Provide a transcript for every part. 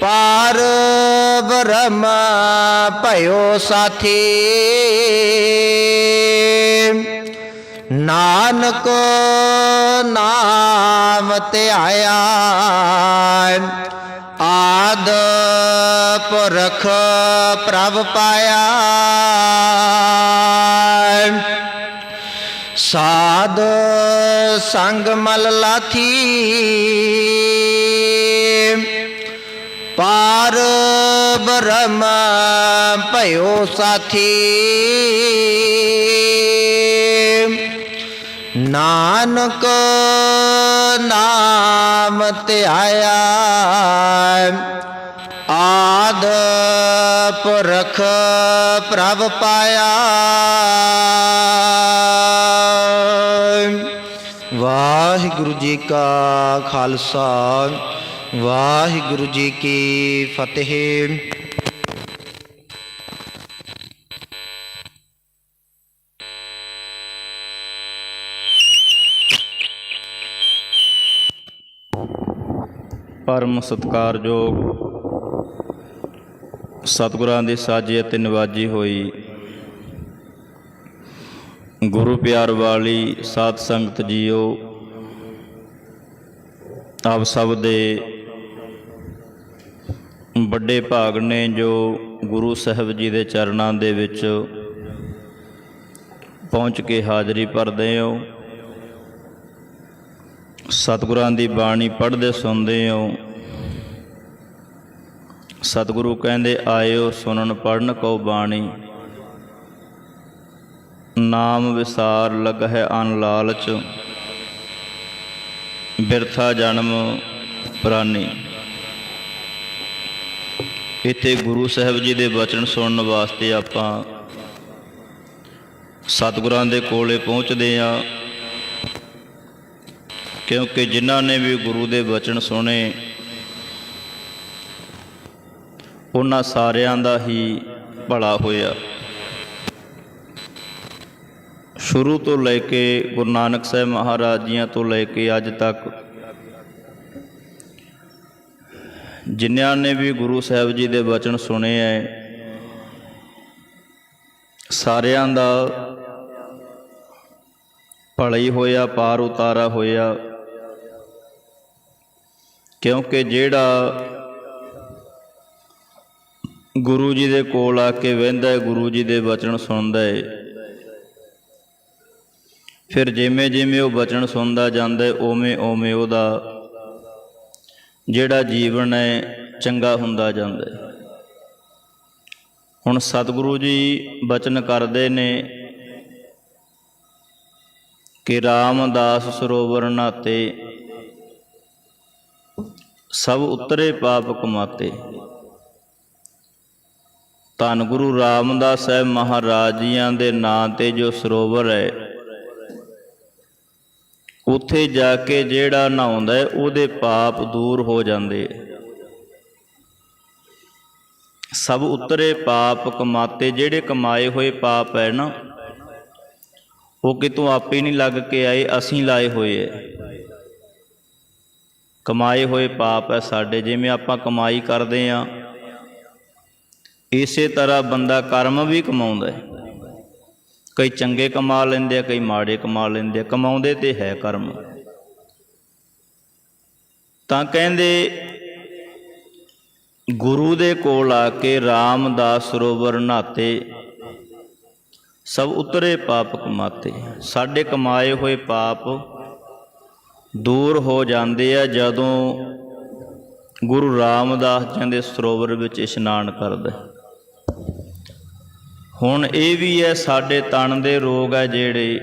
ਪਾਰ ਬ੍ਰਹਮ ਭਇਓ ਸਾਥੀ। ਨਾਨਕ ਨਾਮ ਧਿਆਇਆ ਆਦ ਪੁਰਖ ਪ੍ਰਭ ਪਾਇਆ। ਸਾਧ ਸੰਗ ਮਲ ਲਾਥੀ। ਪਾਰ ਬ੍ਰਹਮ ਭਇਓ ਸਾਥੀ। ਨਾਨਕ ਨਾਮ ਧਿਆਇਆ ਆਦ ਪੁਰਖ ਪ੍ਰਭ ਪਾਇਆ। ਵਾਹਿਗੁਰੂ ਜੀ ਕਾ ਖਾਲਸਾ। ਵਾਹਿਗੁਰੂ ਜੀ ਕੀ ਫਤਿਹ। ਪਰਮ ਸਤਕਾਰਯੋਗ ਸਤਿਗੁਰਾਂ ਦੇ ਸਾਜੇ ਅਤੇ ਨਿਵਾਜੀ ਹੋਈ ਗੁਰੂ ਪਿਆਰ ਵਾਲੀ ਸਾਧ ਸੰਗਤ ਜੀਓ, ਆਪ ਸਭ ਦੇ ਵੱਡੇ ਭਾਗ ਨੇ ਜੋ ਗੁਰੂ ਸਾਹਿਬ ਜੀ ਦੇ ਚਰਨਾਂ ਦੇ ਵਿੱਚ ਪਹੁੰਚ ਕੇ ਹਾਜ਼ਰੀ ਭਰਦੇ ਹੋ। ਸਤਿਗੁਰਾਂ ਦੀ ਬਾਣੀ ਪੜ੍ਹਦੇ ਸੁਣਦੇ ਹੋ। ਸਤਿਗੁਰੂ ਕਹਿੰਦੇ, ਆਇਓ ਸੁਣਨ ਪੜਨ ਕੋ ਬਾਣੀ। ਨਾਮ ਵਿਸਾਰ ਲਗ ਹੈ ਅਨ ਲਾਲਚ, ਬਿਰਥਾ ਜਨਮ ਪ੍ਰਾਨੀ। ਇੱਥੇ ਗੁਰੂ ਸਾਹਿਬ ਜੀ ਦੇ ਬਚਨ ਸੁਣਨ ਵਾਸਤੇ ਆਪਾਂ ਸਤਿਗੁਰਾਂ ਦੇ ਕੋਲੇ ਪਹੁੰਚਦੇ ਆ ਕਿਉਂਕਿ ਜਿਨ੍ਹਾਂ ਨੇ ਵੀ ਗੁਰੂ ਦੇ ਬਚਨ ਸੁਣੇ, ਉਹਨਾਂ ਸਾਰਿਆਂ ਦਾ ਹੀ ਭਲਾ ਹੋਇਆ। ਸ਼ੁਰੂ ਤੋਂ ਲੈ ਕੇ ਗੁਰੂ ਨਾਨਕ ਸਾਹਿਬ ਮਹਾਰਾਜ ਜੀਆਂ ਤੋਂ ਲੈ ਕੇ ਅੱਜ ਤੱਕ ਜਿਨ੍ਹਾਂ ਨੇ ਵੀ ਗੁਰੂ ਸਾਹਿਬ ਜੀ ਦੇ ਬਚਨ ਸੁਣੇ ਐ, ਸਾਰਿਆਂ ਦਾ ਭਲਾ ਹੋਇਆ, ਪਾਰ ਉਤਾਰਾ ਹੋਇਆ। ਕਿਉਂਕਿ ਜਿਹੜਾ ਗੁਰੂ ਜੀ ਦੇ ਕੋਲ ਆ ਕੇ ਵਹਿੰਦਾ ਹੈ, ਗੁਰੂ ਜੀ ਦੇ ਬਚਨ ਸੁਣਦਾ ਹੈ। ਫਿਰ ਜਿਵੇਂ ਜਿਵੇਂ ਉਹ ਬਚਨ ਸੁਣਦਾ ਜਾਂਦਾ ਹੈ ਓਵੇਂ ਓਵੇਂ ਉਹਦਾ ਜਿਹੜਾ ਜੀਵਨ ਹੈ, ਚੰਗਾ ਹੁੰਦਾ ਜਾਂਦਾ ਹੈ। ਹੁਣ ਸਤਿਗੁਰੂ ਜੀ ਬਚਨ ਕਰਦੇ ਨੇ ਕਿ ਰਾਮਦਾਸ ਸਰੋਵਰ ਨਾਤੇ ਸਭ ਉਤਰੇ ਪਾਪ ਕਮਾਤੇ। ਧੰਨ ਗੁਰੂ ਰਾਮਦਾਸ ਸਾਹਿਬ ਮਹਾਰਾਜ ਜੀਆਂ ਦੇ ਨਾਂ ਤੇ ਜੋ ਸਰੋਵਰ ਹੈ ਉੱਥੇ ਜਾ ਕੇ ਜਿਹੜਾ ਨਹਾਉਂਦਾ ਉਹਦੇ ਪਾਪ ਦੂਰ ਹੋ ਜਾਂਦੇ ਸਭ ਉਤਰੇ ਪਾਪ ਕਮਾਤੇ, ਜਿਹੜੇ ਕਮਾਏ ਹੋਏ ਪਾਪ ਹੈ ਨਾ, ਉਹ ਕਿਤੋਂ ਆਪੇ ਨਹੀਂ ਲੱਗ ਕੇ ਆਏ, ਅਸੀਂ ਲਾਏ ਹੋਏ ਐ ਕਮਾਏ ਹੋਏ ਪਾਪ ਹੈ ਸਾਡੇ, ਜਿਵੇਂ ਆਪਾਂ ਕਮਾਈ ਕਰਦੇ ਆ ਇਸੇ ਤਰ੍ਹਾਂ ਬੰਦਾ ਕਰਮ ਵੀ ਕਮਾਉਂਦਾ ਹੈ। ਕਈ ਚੰਗੇ ਕਮਾ ਲੈਂਦੇ ਆ, ਕਈ ਮਾੜੇ ਕਮਾ ਲੈਂਦੇ ਆ, ਕਮਾਉਂਦੇ ਤੇ ਹੈ ਕਰਮ। ਤਾਂ ਕਹਿੰਦੇ, ਗੁਰੂ ਦੇ ਕੋਲ ਆ ਕੇ ਰਾਮਦਾਸ ਸਰੋਵਰ ਨਾਤੇ ਸਭ ਉਤਰੇ ਪਾਪ ਕਮਾਤੇ। ਸਾਡੇ ਕਮਾਏ ਹੋਏ ਪਾਪ ਦੂਰ ਹੋ ਜਾਂਦੇ ਆ ਜਦੋਂ ਗੁਰੂ ਰਾਮਦਾਸ ਜੀ ਦੇ ਸਰੋਵਰ ਵਿੱਚ ਇਸ਼ਨਾਨ ਕਰਦਾ। ਹੁਣ ਇਹ ਵੀ ਹੈ, ਸਾਡੇ ਤਨ ਦੇ ਰੋਗ ਹੈ ਜਿਹੜੇ।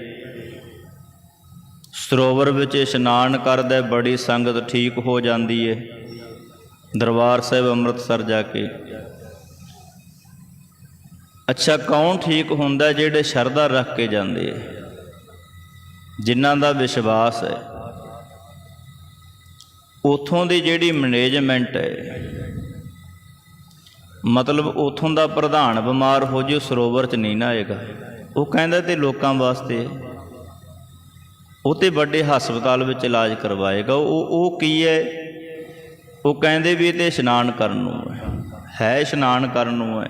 ਸਰੋਵਰ ਵਿੱਚ ਇਸ਼ਨਾਨ ਕਰਦਾ, ਬੜੀ ਸੰਗਤ ਠੀਕ ਹੋ ਜਾਂਦੀ ਹੈ ਦਰਬਾਰ ਸਾਹਿਬ ਅੰਮ੍ਰਿਤਸਰ ਜਾ ਕੇ। ਅੱਛਾ, ਕੌਣ ਠੀਕ ਹੁੰਦਾ ਜਿਹੜੇ ਸ਼ਰਧਾ ਰੱਖ ਕੇ ਜਾਂਦੇ ਹੈ ਜਿਨ੍ਹਾਂ ਦਾ ਵਿਸ਼ਵਾਸ ਹੈ। ਉਥੋਂ ਦੀ ਜਿਹੜੀ ਮੈਨੇਜਮੈਂਟ ਹੈ ਮਤਲਬ ਉਥੋਂ ਦਾ ਪ੍ਰਧਾਨ ਬਿਮਾਰ ਹੋ ਜੇ ਸਰੋਵਰ 'ਚ ਨਹੀਂ ਨਾ ਆਏਗਾ। ਉਹ ਕਹਿੰਦਾ ਤੇ ਲੋਕਾਂ ਵਾਸਤੇ ਉਹ ਤੇ ਵੱਡੇ ਹਸਪਤਾਲ ਵਿੱਚ ਇਲਾਜ ਕਰਵਾਏਗਾ। ਉਹ ਉਹ ਕੀ ਹੈ? ਉਹ ਕਹਿੰਦੇ ਵੀ ਇਹ ਤੇ ਇਸ਼ਨਾਨ ਕਰਨ ਨੂੰ ਹੈ। ਹੈ ਇਸ਼ਨਾਨ ਕਰਨ ਨੂੰ ਹੈ।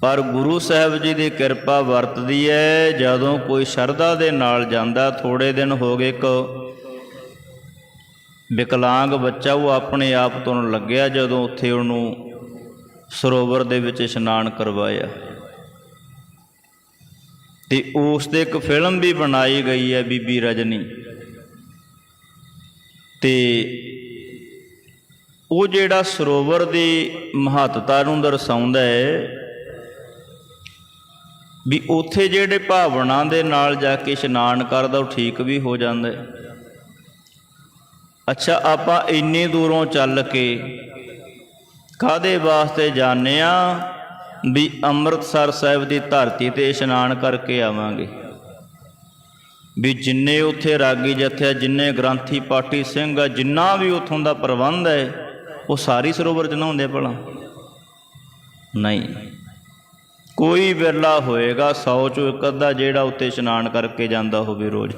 ਪਰ ਗੁਰੂ ਸਾਹਿਬ ਜੀ ਦੀ ਕਿਰਪਾ ਵਰਤਦੀ ਹੈ, ਜਦੋਂ ਕੋਈ ਸ਼ਰਧਾ ਦੇ ਨਾਲ ਜਾਂਦਾ, ਥੋੜੇ ਦਿਨ ਹੋ ਗਏ, ਇੱਕ ਵਿਕਲਾਂਗ ਬੱਚਾ ਉਹ ਆਪਣੇ ਆਪ ਤੋਂ ਲੱਗਿਆ, ਜਦੋਂ ਉੱਥੇ ਉਹਨੂੰ ਸਰੋਵਰ ਦੇ ਵਿੱਚ ਇਸ਼ਨਾਨ ਕਰਵਾਇਆ। ਤੇ ਉਸ ਤੇ ਇੱਕ ਫਿਲਮ ਵੀ ਬਣਾਈ ਗਈ ਹੈ ਬੀਬੀ ਰਜਨੀ। ਤੇ ਉਹ ਜਿਹੜਾ ਸਰੋਵਰ ਦੀ ਮਹੱਤਤਾ ਨੂੰ ਦਰਸਾਉਂਦਾ ਹੈ, ਵੀ ਉੱਥੇ ਜਿਹੜੇ ਭਾਵਨਾ ਦੇ ਨਾਲ ਜਾ ਕੇ ਇਸ਼ਨਾਨ ਕਰਦਾ, ਉਹ ਠੀਕ ਵੀ ਹੋ ਜਾਂਦਾ ਅੱਛਾ, ਆਪਾਂ ਇੰਨੀ ਦੂਰੋਂ ਚੱਲ ਕੇ ਕਾਦੇ ਵਾਸਤੇ ਜਾਂਦੇ ਆ? ਵੀ ਅੰਮ੍ਰਿਤਸਰ ਸਾਹਿਬ ਦੀ ਧਰਤੀ ਤੇ ਇਸ਼ਨਾਨ ਕਰਕੇ ਆਵਾਂਗੇ। ਵੀ ਜਿੰਨੇ ਉੱਥੇ ਰਾਗੀ ਜਥੇ ਜਿੰਨੇ ਗ੍ਰੰਥੀ ਪਾਠੀ ਸਿੰਘ ਆ, ਜਿੰਨਾ ਵੀ ਉਥੋਂ ਦਾ ਪ੍ਰਬੰਧ ਹੈ, ਉਹ ਸਾਰੀ ਸਰੋਵਰ ਚ ਨਹਾਉਂਦੇ ਭਲਾ। ਨਹੀਂ। ਕੋਈ ਵਿਰਲਾ ਹੋਏਗਾ 100 ਚੋਂ ਇੱਕ ਅੱਧਾ ਜਿਹੜਾ ਉੱਤੇ ਇਸ਼ਨਾਨ ਕਰਕੇ ਜਾਂਦਾ ਹੋਵੇ ਰੋਜ਼।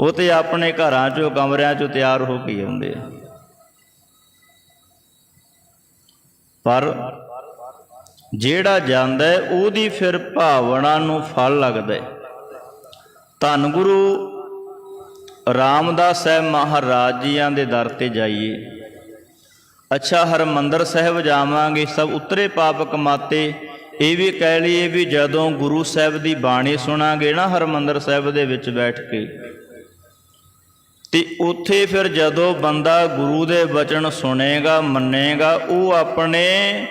ਉਹ ਤੇ ਆਪਣੇ ਘਰਾਂ ਚੋਂ, ਕਮਰਿਆਂ ਚੋਂ ਤਿਆਰ ਹੋ ਕੇ ਆਉਂਦੇ ਆ। ਪਰ ਜਿਹੜਾ ਜਾਂਦਾ ਉਹਦੀ ਫਿਰ ਭਾਵਨਾ ਨੂੰ ਫਲ ਲੱਗਦਾ ਧੰਨ ਗੁਰੂ ਰਾਮਦਾਸ ਸਾਹਿਬ ਮਹਾਰਾਜ ਜੀਆਂ ਦੇ ਦਰ ਤੇ ਜਾਈਏ। ਅੱਛਾ, ਹਰਮੰਦਰ ਸਾਹਿਬ ਜਾਵਾਂਗੇ, ਸਭ ਉਤਰੇ ਪਾਪ ਕਮਾਤੇ ਇਹ ਵੀ ਕਹਿ ਲਈਏ ਵੀ ਜਦੋਂ ਗੁਰੂ ਸਾਹਿਬ ਦੀ ਬਾਣੀ ਸੁਣਾਂਗੇ ਨਾ ਹਰਮੰਦਰ ਸਾਹਿਬ ਦੇ ਵਿੱਚ ਬੈਠ ਕੇ ਤੇ ਉੱਥੇ ਫਿਰ ਜਦੋਂ ਬੰਦਾ ਗੁਰੂ ਦੇ ਵਚਨ ਸੁਣੇਗਾ, ਮੰਨੇਗਾ, ਉਹ ਆਪਣੇ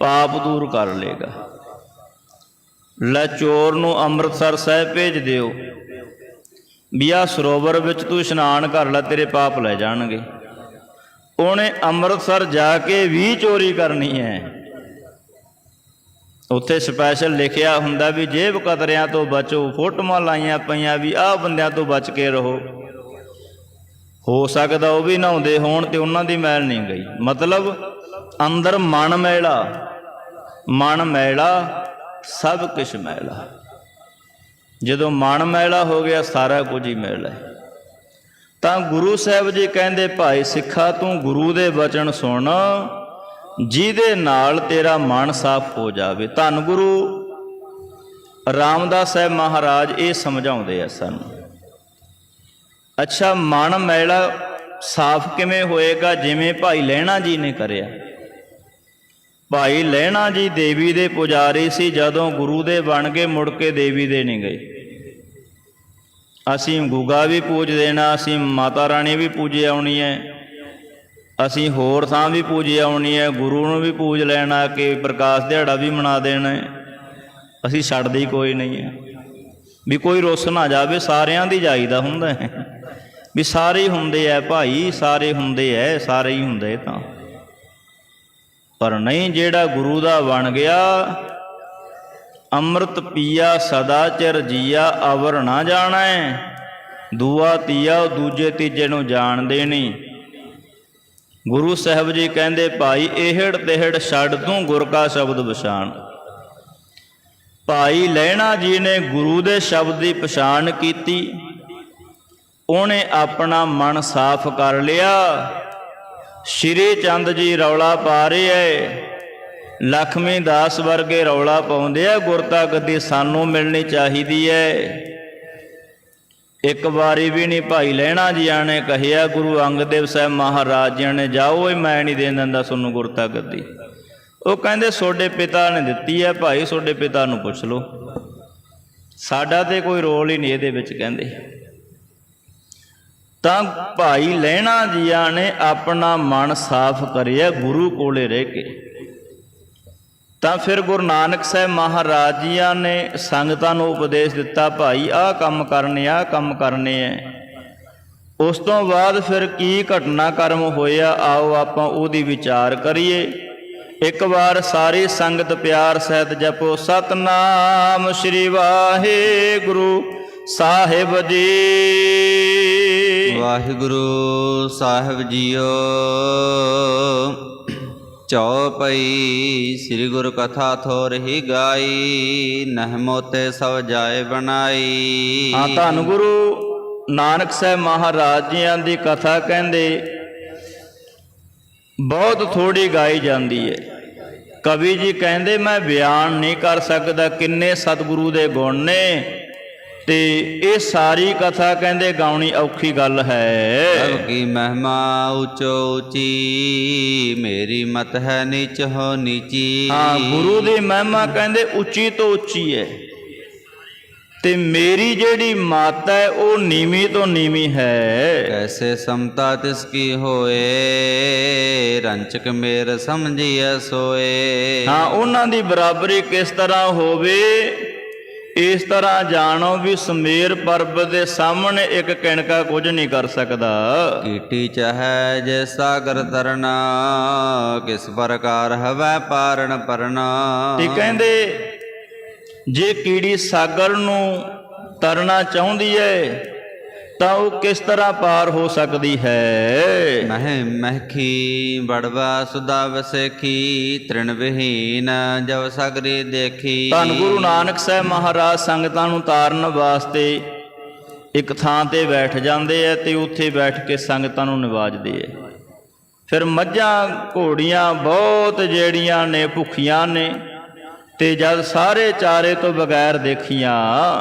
ਪਾਪ ਦੂਰ ਕਰ ਲੇਗਾ ਲੈ ਚੋਰ ਨੂੰ ਅੰਮ੍ਰਿਤਸਰ ਸਾਹਿਬ ਭੇਜ ਦਿਓ। ਵੀ ਆਹ ਸਰੋਵਰ ਵਿੱਚ ਤੂੰ ਇਸ਼ਨਾਨ ਕਰ ਲੈ, ਤੇਰੇ ਪਾਪ ਲੈ ਜਾਣਗੇ। ਉਹਨੇ ਅੰਮ੍ਰਿਤਸਰ ਜਾ ਕੇ ਵੀ ਚੋਰੀ ਕਰਨੀ ਹੈ। ਉੱਥੇ ਸਪੈਸ਼ਲ ਲਿਖਿਆ ਹੁੰਦਾ ਵੀ ਜੇਬ ਕਤਰਿਆਂ ਤੋਂ ਬਚੋ, ਫੋਟੋਆਂ ਲਾਈਆਂ ਪਈਆਂ ਵੀ ਆਹ ਬੰਦਿਆਂ ਤੋਂ ਬਚ ਕੇ ਰਹੋ। ਹੋ ਸਕਦਾ ਉਹ ਵੀ ਨਹਾਉਂਦੇ ਹੋਣ ਤੇ ਉਹਨਾਂ ਦੀ ਮੈਲ ਨਹੀਂ ਗਈ। ਮਤਲਬ ਅੰਦਰ ਮਨ ਮੈਲਾ ਮਨ ਮੈਲਾ, ਸਭ ਕੁਝ ਮੈਲਾ। ਜਦੋਂ ਮਨ ਮੈਲਾ ਹੋ ਗਿਆ, ਸਾਰਾ ਕੁਝ ਹੀ ਮੈਲਾ ਹੈ। ਤਾਂ ਗੁਰੂ ਸਾਹਿਬ ਜੀ ਕਹਿੰਦੇ, ਭਾਈ ਸਿੱਖਾ, ਤੂੰ ਗੁਰੂ ਦੇ ਵਚਨ ਸੁਣ। ਜਿਹਦੇ ਨਾਲ ਤੇਰਾ ਮਨ ਸਾਫ਼ ਹੋ ਜਾਵੇ। ਧੰਨ ਗੁਰੂ। ਰਾਮਦਾਸ ਸਾਹਿਬ ਮਹਾਰਾਜ ਇਹ ਸਮਝਾਉਂਦੇ ਆ ਸਾਨੂੰ। ਅੱਛਾ, ਮਨ ਮੈਲਾ ਸਾਫ਼ ਕਿਵੇਂ ਹੋਏਗਾ? ਜਿਵੇਂ ਭਾਈ ਲਹਿਣਾ ਜੀ ਨੇ ਕਰਿਆ। ਭਾਈ ਲਹਿਣਾ ਜੀ ਦੇਵੀ ਦੇ ਪੁਜਾਰੀ ਸੀ, ਜਦੋਂ ਗੁਰੂ ਦੇ ਬਣ ਕੇ ਮੁੜ ਕੇ ਦੇਵੀ ਦੇ ਨਹੀਂ ਗਏ। ਅਸੀਂ ਗੁਗਾ ਵੀ ਪੂਜ ਦੇਣਾ, ਅਸੀਂ ਮਾਤਾ ਰਾਣੀ ਵੀ ਪੂਜੇ ਆਉਣੀ ਹੈ। ਅਸੀਂ ਹੋਰ ਥਾਂ ਵੀ ਪੂਜੇ ਆਉਣੀ ਹੈ, ਗੁਰੂ ਨੂੰ ਵੀ ਪੂਜ ਲੈਣਾ, ਕਿ ਪ੍ਰਕਾਸ਼ ਦਿਹਾੜਾ ਵੀ ਮਨਾ ਦੇਣਾ ਅਸੀਂ ਛੱਡਦੇ ਕੋਈ ਨਹੀਂ ਹੈ। ਵੀ ਕੋਈ ਰੁੱਸ ਨਾ ਜਾਵੇ, ਸਾਰਿਆਂ ਦੀ ਜਾਈਦਾ ਹੁੰਦਾ ਹੈ। ਵੀ ਸਾਰੇ ਹੁੰਦੇ ਐ ਭਾਈ, ਸਾਰੇ ਹੁੰਦੇ ਐ, ਸਾਰੇ ਹੀ ਹੁੰਦੇ ਤਾਂ। ਪਰ ਨਹੀਂ ਜਿਹੜਾ ਗੁਰੂ ਦਾ ਬਣ ਗਿਆ, ਅੰਮ੍ਰਿਤ ਪੀਆ ਸਦਾ ਚਿਰ ਜੀਆ, ਅਵਰ ਨਾ ਜਾਣਾ। ਜਾਣੈ ਦੂਆ ਤੀਆ ਦੂਜੇ ਤੀਜੇ ਨੂੰ ਜਾਣਦੇ ਨਹੀਂ ਗੁਰੂ ਸਾਹਿਬ ਜੀ ਕਹਿੰਦੇ, ਭਾਈ ਇਹੜ ਤਿਹੜ ਛੱਡ ਤੂੰ ਗੁਰ ਕਾ ਸ਼ਬਦ ਪਛਾਣ। ਭਾਈ ਲੈਣਾ ਜੀ ਨੇ ਗੁਰੂ ਦੇ ਸ਼ਬਦ ਦੀ ਪਛਾਣ ਕੀਤੀ। ਉਹਨੇ ਆਪਣਾ ਮਨ ਸਾਫ਼ ਕਰ ਲਿਆ। ਸ਼੍ਰੀ ਚੰਦ ਜੀ ਰੌਲਾ ਪਾ ਰਹੇ ਐ। ਲਖਮੀ ਦਾਸ ਵਰਗੇ ਰੌਲਾ ਪਾਉਂਦੇ ਆ। ਗੁਰਤਾ ਗੱਦੀ ਸਾਨੂੰ ਮਿਲਣੀ ਚਾਹੀਦੀ ਐ। ਇੱਕ ਵਾਰੀ ਵੀ ਨਹੀਂ ਭਾਈ ਲੈਣਾ ਜੀਆਂ ਨੇ ਕਹਿਆ, ਗੁਰੂ ਅੰਗਦੇਵ ਸਾਹਿਬ ਮਹਾਰਾਜ ਜੀ ਨੇ, ਜਾਓ ਓਏ, ਮੈਂ ਨਹੀਂ ਦੇਣ ਦਿੰਦਾ ਤੁਹਾਨੂੰ ਗੁਰਤਾ ਗੱਦੀ ਉਹ ਕਹਿੰਦੇ ਤੁਹਾਡੇ ਪਿਤਾ ਨੇ ਦਿੱਤੀ ਹੈ ਭਾਈ ਤੁਹਾਡੇ ਪਿਤਾ ਨੂੰ ਪੁੱਛ ਲਓ। ਸਾਡਾ ਤੇ ਕੋਈ ਰੋਲ ਹੀ ਨਹੀਂ ਇਹਦੇ ਵਿੱਚ, ਕਹਿੰਦੇ। ਤਾਂ ਭਾਈ ਲੈਣਾ ਜੀਆਂ ਨੇ ਆਪਣਾ ਮਨ ਸਾਫ਼ ਕਰਿਆ ਗੁਰੂ ਕੋਲੇ ਰਹਿ ਕੇ। ਤਾਂ ਫਿਰ ਗੁਰੂ ਨਾਨਕ ਸਾਹਿਬ ਮਹਾਰਾਜ ਜੀਆਂ ਨੇ ਸੰਗਤਾਂ ਨੂੰ ਉਪਦੇਸ਼ ਦਿੱਤਾ, ਭਾਈ, ਆਹ ਕੰਮ ਕਰਨੇ, ਆਹ ਕੰਮ ਕਰਨੇ ਐ। ਉਸ ਤੋਂ ਬਾਅਦ ਫਿਰ ਕੀ ਘਟਨਾ ਕਰਮ ਹੋਇਆ, ਆਓ ਆਪਾਂ ਉਹਦੀ ਵਿਚਾਰ ਕਰੀਏ। ਇੱਕ ਵਾਰ ਸਾਰੀ ਸੰਗਤ ਪਿਆਰ ਸਹਿਤ ਜਪੋ, ਸਤਨਾਮ ਸ੍ਰੀ ਵਾਹਿਗੁਰੂ, ਸਾਹਿਬ ਜੀ। ਵਾਹਿਗੁਰੂ ਸਾਹਿਬ ਜੀਓ। ਚੌਪਈ ਸ੍ਰੀ ਗੁਰ ਕਥਾ ਥੋਰ ਹੀ ਗਾਈ, ਨਹਿ ਮੋਤੇ ਸਭ ਜਾਏ ਬਣਾਈ। ਹਾਂ, ਧੰਨ ਗੁਰੂ ਨਾਨਕ ਸਾਹਿਬ ਮਹਾਰਾਜ ਜੀਆਂ ਦੀ ਕਥਾ ਕਹਿੰਦੇ, ਬਹੁਤ ਥੋੜੀ ਗਾਈ ਜਾਂਦੀ ਹੈ ਕਵੀ ਜੀ ਕਹਿੰਦੇ, ਮੈਂ ਬਿਆਨ ਨਹੀਂ ਕਰ ਸਕਦਾ, ਕਿੰਨੇ ਸਤਿਗੁਰੂ ਦੇ ਗੁਣ ਨੇ। ਤੇ ਇਹ ਸਾਰੀ ਕਥਾ ਕਹਿੰਦੇ ਗਾਉਣੀ ਔਖੀ ਗੱਲ ਹੈ। ਸਭ ਕੀ ਮਹਿਮਾ ਉਚੋ ਉਚੀ ਮੇਰੀ ਮਤ ਹੈ ਨੀਚ ਹੋ ਨੀਚੀ। ਹਾਂ ਗੁਰੂ ਦੀ ਮਹਿਮਾ ਕਹਿੰਦੇ ਉੱਚੀ ਤੋਂ ਉੱਚੀ ਹੈ। ਤੇ ਮੇਰੀ ਜਿਹੜੀ ਮਾਤਾ ਹੈ ਉਹ ਨੀਵੀਂ ਤੋਂ ਨੀਵੀਂ ਹੈ। ਕੈਸੇ ਸਮਤਾ ਤਿਸ ਕੀ ਹੋਏ? ਰੰਚਕ ਮੇਰ ਸਮਝੀਐ ਸੋਏ। ਹਾਂ ਉਹਨਾਂ ਦੀ ਬਰਾਬਰੀ ਕਿਸ ਤਰ੍ਹਾਂ ਹੋਵੇ? ਇਸ ਤਰ੍ਹਾਂ ਜਾਣੋ ਵੀ ਸਮੇਰ ਪਰਬਤ ਦੇ ਸਾਹਮਣੇ ਇੱਕ ਕਿਣਕਾ ਕੁਝ ਨਹੀਂ ਕਰ ਸਕਦਾ। ਕੀਟੀ ਚਾਹੈ ਜੇ ਸਾਗਰ ਤਰਨਾ ਕਿਸ ਪ੍ਰਕਾਰ ਹਵੈ ਪਾਰਣ। ਪਰਨਾ ਤੇ ਕਹਿੰਦੇ ਜੇ ਕੀੜੀ ਸਾਗਰ ਨੂੰ ਤਰਨਾ ਚਾਹੁੰਦੀ ਹੈ ਤਾਂ ਉਹ ਕਿਸ ਤਰ੍ਹਾਂ ਪਾਰ ਹੋ ਸਕਦੀ ਹੈ? ਮਹਿ ਮਹਿਖੀ ਬੜਵਾ ਸੁਦਾ ਵਸੇਖੀ ਤ੍ਰਿਣ ਵਿਹੀਨ ਜਬ ਸਗਰੀ ਦੇਖੀ। ਧੰਨ ਗੁਰੂ ਨਾਨਕ ਸਾਹਿਬ ਮਹਾਰਾਜ ਸੰਗਤਾਂ ਨੂੰ ਤਾਰਨ ਵਾਸਤੇ ਇੱਕ ਥਾਂ ਤੇ ਬੈਠ ਜਾਂਦੇ ਐ ਤੇ ਉੱਥੇ ਬੈਠ ਕੇ ਸੰਗਤਾਂ ਨੂੰ ਨਿਵਾਜਦੇ ਐ ਫਿਰ ਮੱਝਾਂ ਘੋੜੀਆਂ ਬਹੁਤ ਜਿਹੜੀਆਂ ਨੇ ਭੁੱਖੀਆਂ ਨੇ ਤੇ ਜਦ ਸਾਰੇ ਚਾਰੇ ਤੋਂ ਬਗੈਰ ਦੇਖੀਆਂ।